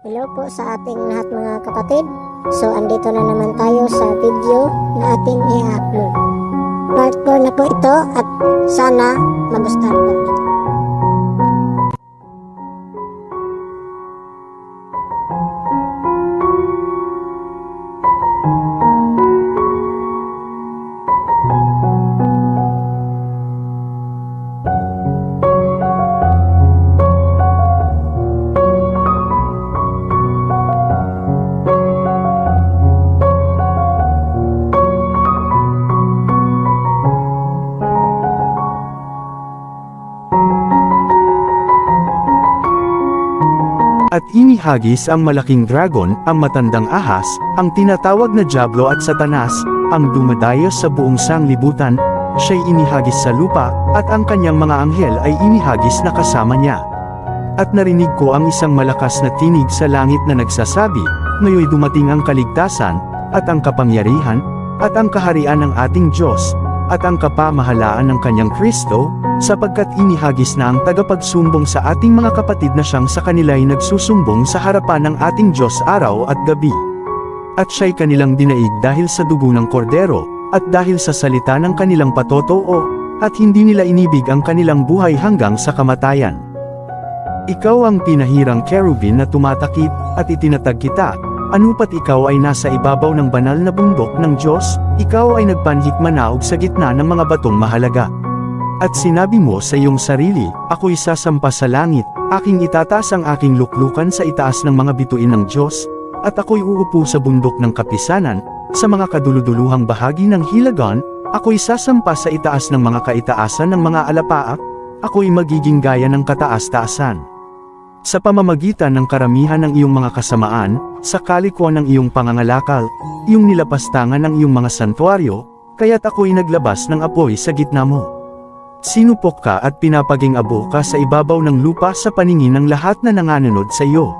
Hello po sa ating lahat mga kapatid. So, andito na naman tayo sa video na ating i-upload. Part 4 na po ito at sana magustuhan po. At inihagis ang malaking dragon, ang matandang ahas, ang tinatawag na Diablo at Satanas, ang dumadayo sa buong sanglibutan, siya'y inihagis sa lupa, at ang kanyang mga anghel ay inihagis na kasama niya. At narinig ko ang isang malakas na tinig sa langit na nagsasabi, Ngayoy dumating ang kaligtasan, at ang kapangyarihan, at ang kaharian ng ating Diyos, at ang kapamahalaan ng kanyang Kristo, sapagkat inihagis na ang tagapagsumbong sa ating mga kapatid na siyang sa kanila'y nagsusumbong sa harapan ng ating Diyos araw at gabi. At siya'y kanilang dinaig dahil sa dugo ng kordero, at dahil sa salita ng kanilang patotoo, at hindi nila inibig ang kanilang buhay hanggang sa kamatayan. Ikaw ang pinahirang kerubin na tumatakip, at itinatag kita, anupat ikaw ay nasa ibabaw ng banal na bundok ng Diyos, ikaw ay nagpanhik manaog sa gitna ng mga batong mahalaga. At sinabi mo sa iyong sarili, ako'y sasampa sa langit, aking itataas ang aking luklukan sa itaas ng mga bituin ng Diyos, at ako'y uupo sa bundok ng kapisanan, sa mga kaduluduluhang bahagi ng hilagan, ako'y sasampa sa itaas ng mga kaitaasan ng mga alapaak, ako'y magiging gaya ng kataas-taasan. Sa pamamagitan ng karamihan ng iyong mga kasamaan, sa kalikwa ng iyong pangangalakal, iyong nilapastangan ng iyong mga santuaryo, kaya't ako'y naglabas ng apoy sa gitna mo. Sinupok ka at pinapaging abo ka sa ibabaw ng lupa sa paningin ng lahat na nanganunod sa iyo.